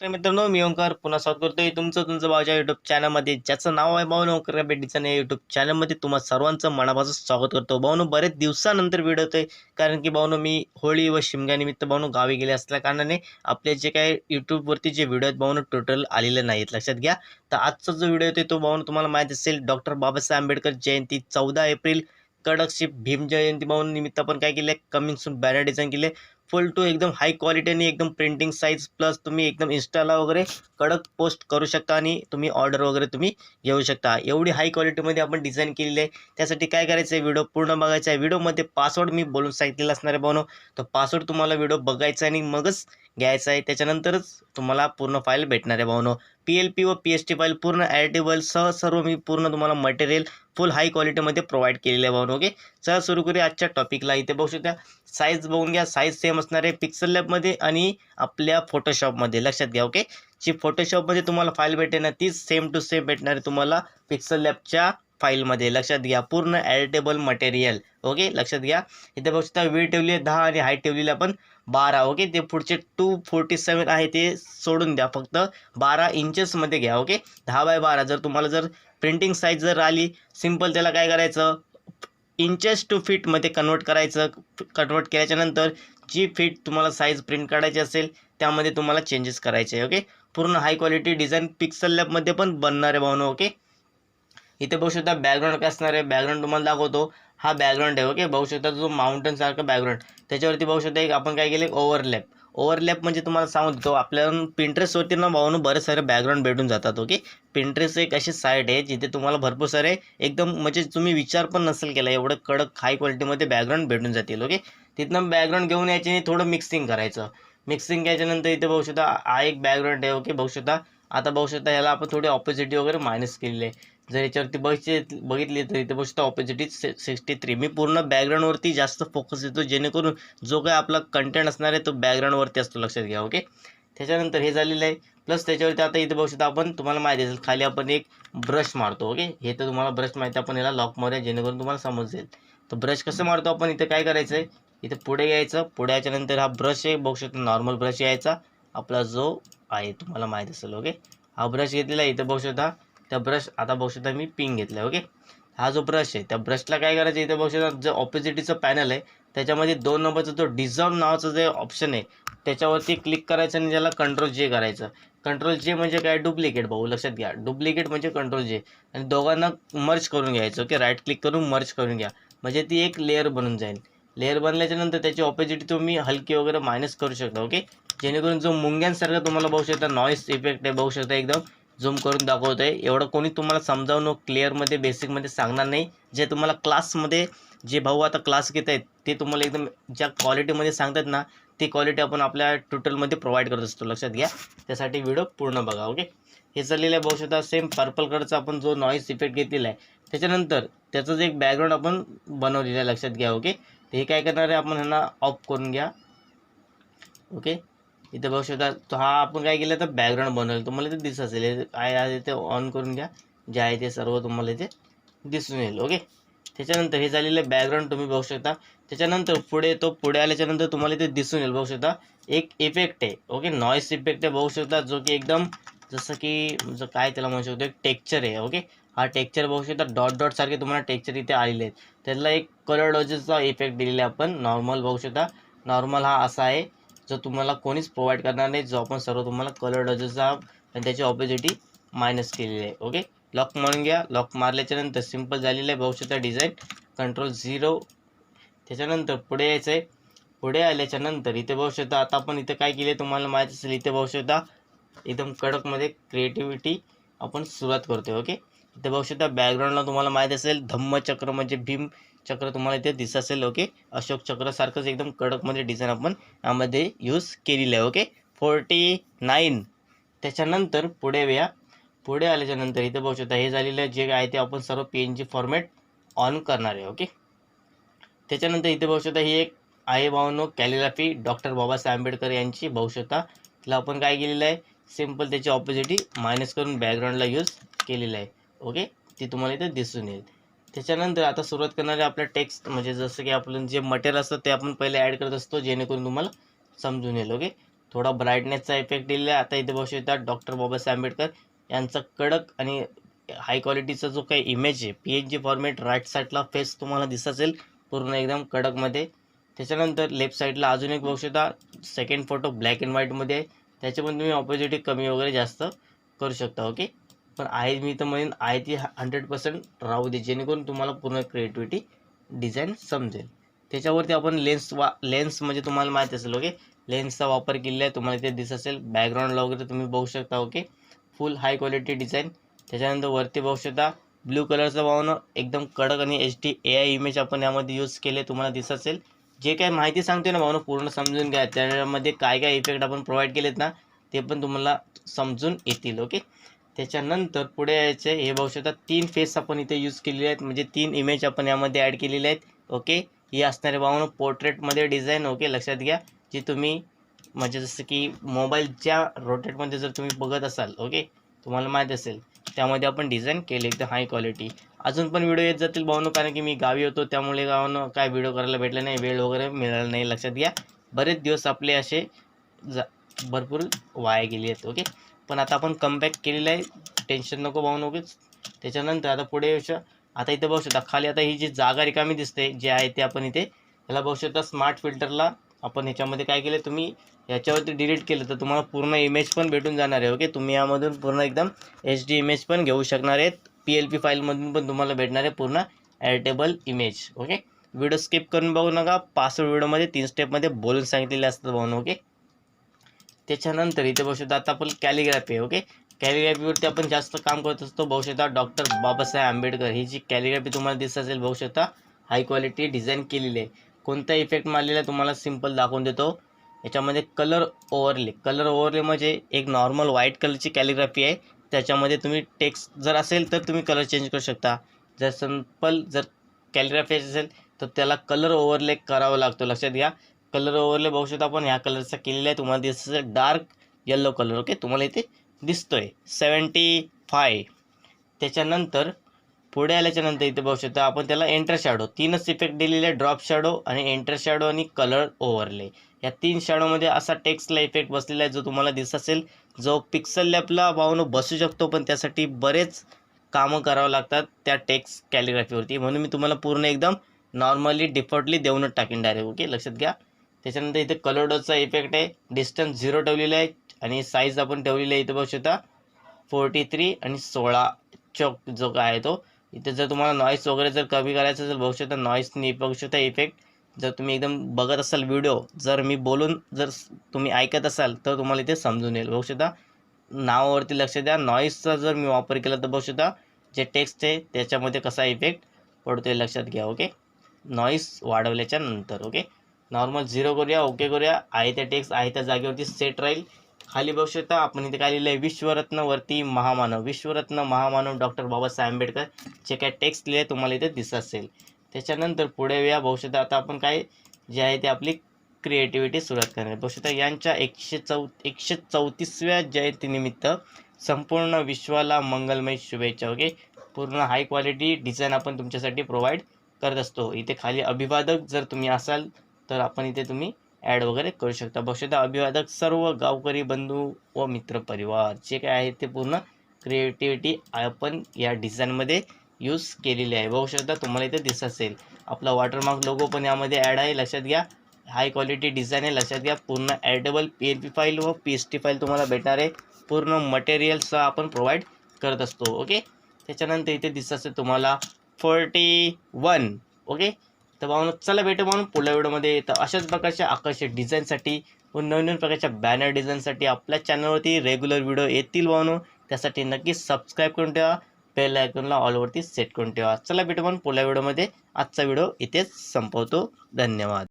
तर मित्रांनो मी ओंकार पुन्हा स्वागत करतोय. तुमचं तुमचं भाऊच्या युट्यूब चॅनलमध्ये ज्याचं नाव आहे भाऊ ओंकार बेटीचं या युट्यूब चॅनलमध्ये तुम्हा सर्वांचं मनापासून स्वागत करतो. भाऊनो बरेच दिवसानंतर व्हिडिओ होतोय कारण की भाऊनो मी होळी व शिमग्यानिमित्त भाऊनो गावी गेले असल्या कारणाने आपले जे काही यूट्यूबवरती जे व्हिडिओ आहेत भाऊनो टोटल आलेले नाहीत. लक्षात घ्या. तर आजचा जो व्हिडिओ येतोय तो भाऊनो तुम्हाला माहीत असेल डॉक्टर बाबासाहेब आंबेडकर जयंती चौदा एप्रिल कडक शिप भीम जयंती भाऊन निमित्त आपण काय केले कमिंग सून बॅनर डिझाईन केले फुल टू एकदम हाय क्वालिटी आणि एकदम प्रिंटिंग साईज प्लस तुम्ही एकदम इंस्टाला वगैरे कडक पोस्ट करू शकता आणि तुम्ही ऑर्डर वगैरे तुम्ही घेऊ शकता. एवढी हाय क्वालिटीमध्ये आपण डिझाईन केलेली आहे. त्यासाठी काय करायचं आहे? व्हिडिओ पूर्ण बघायचा आहे. व्हिडिओमध्ये पासवर्ड मी बोलून सांगितलेला असणार आहे बनव तर पासवर्ड तुम्हाला व्हिडिओ बघायचा आहे आणि मगच घ्यायचा आहे. त्याच्यानंतरच तुम्हाला पूर्ण फाईल भेटणार आहे भावनो पी एल पी व पी एस टी फाईल पूर्ण ॲडिटेबलसह सर्व मी पूर्ण तुम्हाला मटेरियल फुल हाय क्वालिटीमध्ये प्रोव्हाइड केलेलं आहे भावनो ओके चला सुरू करूया आजच्या टॉपिकला इथे बघू शकता साईज बघून घ्या. साईज सेम असणार आहे पिक्सल लॅबमध्ये आणि आपल्या फोटोशॉपमध्ये लक्षात घ्या ओके जी फोटोशॉपमध्ये तुम्हाला फाईल भेटेल ना तीच सेम टू सेम भेटणार आहे तुम्हाला पिक्सल लॅबच्या फाईलमध्ये. लक्षात घ्या पूर्ण ॲडिटेबल मटेरियल. ओके लक्षात घ्या. इथे बघू शकता वेळ ठेवली आहे दहा आणि हाईट ठेवलेली आपण बारा. ओके ते पुढचे टू फोर्टी सेवन आहे ते सोडून द्या. फक्त बारा इंचेसमध्ये घ्या ओके. दहा बाय बारा जर तुम्हाला जर प्रिंटिंग साईज जर आली सिंपल त्याला काय करायचं? इंचेस टू फीटमध्ये कन्वर्ट करायचं. कन्वर्ट केल्याच्यानंतर जी फीट तुम्हाला साईज प्रिंट काढायची असेल त्यामध्ये तुम्हाला चेंजेस करायचे ओके. पूर्ण हाय क्वालिटी डिझाईन पिक्सल लॅबमध्ये पण बनणार आहे भावनो ओके. इथे बघू शकता बॅकग्राऊंड काय असणार आहे. बॅकग्राऊंड तुम्हाला दाखवतो. हा बॅकग्राऊंड आहे ओके बघू शकता जो माउंटनसारखा बॅकग्राऊंड त्याच्यावरती बघू शकता एक आपण काय केलं ओव्हरलॅप ओव्हरलॅप म्हणजे तुम्हाला सांगू देतो आपल्याला पिंट्रेसवरती ना भाऊन बरेच सारे बॅकग्राऊंड भेटून जातात ओके पिंट्रेस एक अशी साईट आहे जिथे तुम्हाला भरपूर सारे एकदम म्हणजे तुम्ही विचार पण नसेल केला एवढं कडक हाय क्वालिटीमध्ये बॅकग्राऊंड भेटून जातील ओके तिथनं बॅकग्राऊंड घेऊन यायचे आणि थोडं मिक्सिंग करायचं. मिक्सिंग घ्यायच्यानंतर इथे बघू शकता हा एक बॅकग्राऊंड आहे ओके बघू शकता. आता बघू शकता याला आपण थोडी ऑपोजिटी वगैरे मायनस केलेली आहे. जर याच्यावरती बघितले बघितली तर इथे बघू शकता ऑपॉझिटी सिक्स्टी थ्री मी पूर्ण बॅकग्राऊंडवरती जास्त फोकस देतो जेणेकरून जो काय आपला कंटेंट असणार आहे तो बॅकग्राऊंडवरती असतो. लक्षात घ्या ओके त्याच्यानंतर हे झालेलं आहे. प्लस त्याच्यावरती आता इथे बघू शकता आपण तुम्हाला माहिती असेल खाली आपण एक ब्रश मारतो ओके हे तर तुम्हाला ब्रश माहिती आहे, आपण याला लॉक मारूया जेणेकरून तुम्हाला समजेल तर ब्रश कसं मारतो आपण इथे काय करायचं आहे? इथे पुढे यायचं पुढे याच्यानंतर हा ब्रश आहे बघू शकता नॉर्मल ब्रश यायचा. आपला जो आहे तुम्हाला माहीत असेल ओके हा ब्रश घेतलेला आहे इथे बघू शकता त्या ब्रश आता बघू शकता मी पिंक घेतला ओके हा जो ब्रश आहे त्या ब्रशला काय करायचं इथे बघू शकता जो ऑपोजिटीचं पॅनल आहे त्याच्यामध्ये दोन नंबरचा जो डिझॉल्व नावाचं जे ऑप्शन आहे त्याच्यावरती क्लिक करायचं आणि त्याला कंट्रोल जे करायचं. कंट्रोल जे म्हणजे काय? डुप्लिकेट भाऊ लक्षात घ्या. डुप्लिकेट म्हणजे कंट्रोल जे आणि दोघांना मर्ज करून घ्यायचं ओके राईट क्लिक करून मर्ज करून घ्या. म्हणजे ती एक लेअर बनून जाईल. लेअर बनल्याच्यानंतर त्याची ऑपोजिटी तुम्ही हलकी वगैरे मायनस करू शकता ओके जेणेकरून जो मुंग्यांसारखा तुम्हाला बघू शकता नॉईस इफेक्ट आहे बघू शकता एकदम. झूम करून दाखवतो आहे एवढं कोणी तुम्हाला समजावून हो, क्लिअरमध्ये बेसिकमध्ये सांगणार नाही. जे तुम्हाला क्लासमध्ये जे भाऊ आता क्लास घेत आहेत ते तुम्हाला एकदम ज्या क्वालिटीमध्ये सांगतात ना ती क्वालिटी आपण आपल्या ट्युटलमध्ये प्रोव्हाइड करत असतो. लक्षात घ्या. त्यासाठी व्हिडिओ पूर्ण बघा ओके हे चाललेलं आहे भाऊ शकता सेम पर्पल कलरचा आपण जो नॉईस इफेक्ट घेतलेला आहे त्याच्यानंतर त्याचं जे एक बॅकग्राऊंड आपण बनवलेलं आहे लक्षात घ्या ओके हे काय करणार आहे आपण ह्यांना ऑफ करून घ्या ओके इथे बघू शकता तो हा आपण काय केलं तर बॅकग्राऊंड बनवलं. तुम्हाला इथे दिसत असेल काय आहे ते ऑन करून घ्या. जे आहे ते सर्व तुम्हाला इथे दिसून येईल ओके त्याच्यानंतर हे झालेलं बॅकग्राऊंड तुम्ही बघू शकता. त्याच्यानंतर पुढे तो पुढे आल्याच्यानंतर तुम्हाला इथे दिसून येईल बघू शकता. एक इफेक्ट आहे ओके नॉईस इफेक्ट आहे बघू शकता जो की एकदम जसं की काय त्याला म्हणू शकतो एक टेक्चर आहे ओके हा टेक्चर बघू शकता डॉट डॉट सारखे तुम्हाला टेक्चर इथे आलेले आहेत. त्यातला एक कलर डॉजेसचा इफेक्ट दिलेला आहे आपण नॉर्मल बघू शकता. नॉर्मल हा असा आहे जो तुम्हाला कोणीच प्रोव्हाइड करणार नाही जो आपण सर्व तुम्हाला कलर डॉजेसचा आणि त्याची ऑपॉझिटी मायनस केलेली आहे ओके लॉक मारून घ्या लॉक मारल्याच्यानंतर सिंपल झालेलं आहे बघू शकता डिझाईन कंट्रोल झिरो त्याच्यानंतर पुढे यायचं आहे पुढे आल्याच्यानंतर इथे बघू शकता आता आपण इथे काय केले तुम्हाला माहीत असेल इथे बघू शकता एकदम कडकमध्ये क्रिएटिव्हिटी आपण सुरुवात करतोय ओके इथे बघू शकता बॅकग्राऊंडला तुम्हाला माहीत असेल धम्मचक्र म्हणजे भीम चक्र तुम्हाला इथे दिसत असेल ओके? अशोक चक्रसारखंच एकदम कडकमध्ये डिझाईन आपण यामध्ये यूज केलेलं आहे ओके? फोर्टी नाईन त्याच्यानंतर पुढे व्या पुढे आल्याच्यानंतर इथे बघू शकता हे झालेलं जे आहे ते आपण सर्व P N G format on करणार आहे ओके? त्याच्यानंतर इथे बघू शकता ही एक आहे भावनो कॅलिग्राफी डॉक्टर बाबासाहेब आंबेडकर यांची बघू शकता. तिला आपण काय केलेलं आहे? सिंपल त्याची ऑपोजिटी मायनस करून बॅकग्राऊंडला यूज केलेलं आहे ओके? ती तुम्हाला इथे दिसून येईल. त्याच्यानंतर आता सुरुवात करणारे आपलं टेक्स्ट म्हणजे जसं की आपलं जे मटेरियल असतं ते आपण पहिले ॲड करत असतो जेणेकरून तुम्हाला समजून येईल ओके थोडा ब्राईटनेसचा इफेक्ट दिलेला आहे. आता इथे बघू शकता डॉक्टर बाबासाहेब आंबेडकर यांचा कडक आणि हाय क्वालिटीचा जो काही इमेज आहे P H G format right साईडला फेस तुम्हाला दिसत असेल पूर्ण एकदम कडकमध्ये. त्याच्यानंतर लेफ्ट साईडला अजून एक बघू शकता सेकंड फोटो ब्लॅक अँड व्हाईटमध्ये आहे. त्याचे पण तुम्ही ऑपॉझिटी कमी वगैरे जास्त करू शकता ओके पण आहे मी तर म्हणेन आहे ती हंड्रेड पर्सेंट राहू दे जेणेकरून तुम्हाला पूर्ण क्रिएटिव्हिटी डिझाईन समजेल. त्याच्यावरती आपण लेन्स वा लेन्स म्हणजे तुम्हाला माहीत असेल ओके लेन्सचा वापर केलेला आहे तुम्हाला ते दिसत असेल. बॅकग्राऊंडला वगैरे तुम्ही बघू शकता okay full high quality design त्याच्यानंतर वरती बघू शकता ब्ल्यू कलरचं वाहन एकदम कडक आणि H D A I image आपण यामध्ये यूज केले तुम्हाला दिसत असेल. जे काय माहिती सांगते ना भावनं पूर्ण समजून घ्या. त्यामध्ये काय काय इफेक्ट आपण प्रोव्हाइड केलेत ना ते पण तुम्हाला समजून येतील ओके त्याच्यानंतर पुढे यायचे हे बघू शकता तीन फेस आपण इथे यूज केलेले आहेत. म्हणजे तीन इमेज आपण यामध्ये ॲड केलेले आहेत. ओके ही असणारे भावनं पोर्ट्रेटमध्ये डिझाईन ओके लक्षात घ्या. जी तुम्ही म्हणजे जसं की मोबाईलच्या रोटेटमध्ये जर तुम्ही बघत असाल ओके तुम्हाला माहीत असेल त्यामध्ये आपण डिझाईन केले एकदम हाय क्वालिटी अजून पण व्हिडिओ येत जातील भावनं कारण की मी गावी होतो त्यामुळे गावानं काय व्हिडिओ करायला भेटला नाही वेळ वगैरे मिळाला नाही लक्षात घ्या. बरेच दिवस आपले असे जा भरपूर वाया गेले आहेत ओके पण आता आपण कमबॅक केलेलं आहे. टेन्शन नको भाऊ नकोच. त्याच्यानंतर आता पुढे येऊ आता इथे बघू शकता खाली आता ही जी जागा रिकामी दिसते जे आहे ते आपण इथे ह्याला बघू शकता स्मार्ट फिल्टरला आपण ह्याच्यामध्ये काय केलं तुम्ही याच्यावरती डिलीट केलं तर तुम्हाला पूर्ण इमेज पण भेटून जाणार आहे ओके तुम्ही यामधून पूर्ण एकदम एच डी इमेज पण घेऊ शकणार आहेत. पी एल पी फाईलमधून पण तुम्हाला भेटणार आहे पूर्ण editable image okay video skip करून बघू नका. पासवर्ड व्हिडिओमध्ये तीन स्टेपमध्ये बोलून सांगितलेले असतात भाऊन ओके त्याच्यानंतर इथे बघू शकता आता आपण कॅलिग्राफी आहे ओके कॅलिग्राफीवरती आपण जास्त काम करत असतो. बघू शकता डॉक्टर बाबासाहेब आंबेडकर ही जी कॅलिग्राफी तुम्हाला दिसत असेल बघू शकता हाय क्वालिटी डिझाईन केलेली आहे. कोणता इफेक्ट मारलेला तुम्हाला सिंपल दाखवून देतो. याच्यामध्ये कलर ओव्हरले कलर ओव्हरले म्हणजे एक नॉर्मल व्हाईट कलरची कॅलिग्राफी आहे. त्याच्यामध्ये तुम्ही टेक्स्ट जर असेल तर तुम्ही कलर चेंज करू शकता. जर सिंपल जर कॅलिग्राफी असेल तर त्याला कलर ओव्हरले करावा लागतो. लक्षात घ्या. कलर ओव्हरले बघू शकता आपण. ह्या कलरचा केलेला आहे. तुम्हाला दिसत असेल डार्क येल्लो कलर ओके तुम्हाला इथे दिसतोय. सेवन्टी फाय त्याच्यानंतर पुढे आल्याच्यानंतर इथे बघू शकता आपण त्याला एंटर शॅडो तीनच इफेक्ट दिलेले आहे. ड्रॉप शॅडो आणि एंटर शॅडो आणि कलर ओव्हरले या तीन शॅडोमध्ये असा टेक्स्टला इफेक्ट बसलेला आहे जो तुम्हाला दिसत असेल. जो पिक्सल लॅपला भावनं बसू शकतो पण त्यासाठी बरेच कामं करावं लागतात त्या टेक्स्ट कॅलिग्राफीवरती म्हणून मी तुम्हाला पूर्ण एकदम नॉर्मली डिफॉल्टली देऊनच टाकेन डायरेक्ट ओके लक्षात घ्या. त्याच्यानंतर इथे कलर डोचा इफेक्ट आहे. डिस्टन्स झिरो ठेवलेलं आहे आणि साईज आपण ठेवलेली आहे इथे बघू शकता. फोर्टी थ्री आणि सोळा चौक जो काय आहे तो. इथे जर तुम्हाला नॉईस वगैरे जर कमी करायचं असेल बघू शकता नॉईसनी बघू शकता इफेक्ट जर तुम्ही एकदम बघत असाल व्हिडिओ जर मी बोलून जर तुम्ही ऐकत असाल तर तुम्हाला इथे समजून येईल. बघू शकता. नावावरती लक्ष द्या. नॉईसचा जर मी वापर केला तर बघू शकता जे टेक्स्ट आहे त्याच्यामध्ये कसा इफेक्ट पडतोय लक्षात घ्या ओके नॉईस वाढवल्याच्या नंतर ओके नॉर्मल झिरो करूया ओके करूया. आहे त्या टेक्स्ट आहे त्या जागेवरती सेट राहील. खाली बघू शकता आपण इथे काय लिहिलं आहे विश्वरत्नवरती महामानव. विश्वरत्न महामानव डॉक्टर बाबासाहेब आंबेडकर. जे काय टेक्स्ट लिहिले तुम्हाला इथे दिसत असेल. त्याच्यानंतर पुढे या बघू शकता आता आपण काय जे आहे ते आपली क्रिएटिव्हिटी सुरुवात करणार. बघू शकता यांच्या एकशे चौ एकशे चौतीसव्या जयंतीनिमित्त संपूर्ण विश्वाला मंगलमय शुभेच्छा ओके पूर्ण हाय क्वालिटी डिझाईन आपण तुमच्यासाठी प्रोव्हाइड करत असतो. इथे खाली अभिवादक जर तुम्ही असाल तर आपण इथे तुम्ही ॲड वगैरे करू शकता. बघू अभिवादक सर्व गावकरी बंधू व मित्र परिवार जे काय आहे ते पूर्ण क्रिएटिव्हिटी आपण या डिझाईनमध्ये यूज केलेली आहे. बघू शकता तुम्हाला इथे दिसत असेल. आपला वॉटरमार्क लोगो पण यामध्ये ॲड आहे. लक्षात घ्या हाय क्वालिटी डिझाईन आहे. लक्षात घ्या पूर्ण editable P L P file व पी एस टी फाईल तुम्हाला भेटणार आहे. पूर्ण मटेरियलसह आपण प्रोव्हाइड करत असतो. ओके त्याच्यानंतर इथे दिसत असेल तुम्हाला फोर्टी वन ओके तर भावनो चला भेटू म्हणून पुढल्या व्हिडिओमध्ये. तर अशाच प्रकारच्या आकर्षक डिझाईनसाठी व नवीन नवीन प्रकारच्या बॅनर डिझाईनसाठी आपल्या चॅनलवरती रेग्युलर व्हिडिओ येतील भावनो. त्यासाठी नक्कीच सबस्क्राईब करून ठेवा बेल आयकॉनला ऑलवरती सेट करून ठेवा. चला भेटू म्हणून पुढल्या व्हिडिओमध्ये. आजचा व्हिडिओ इथेच संपवतो. धन्यवाद.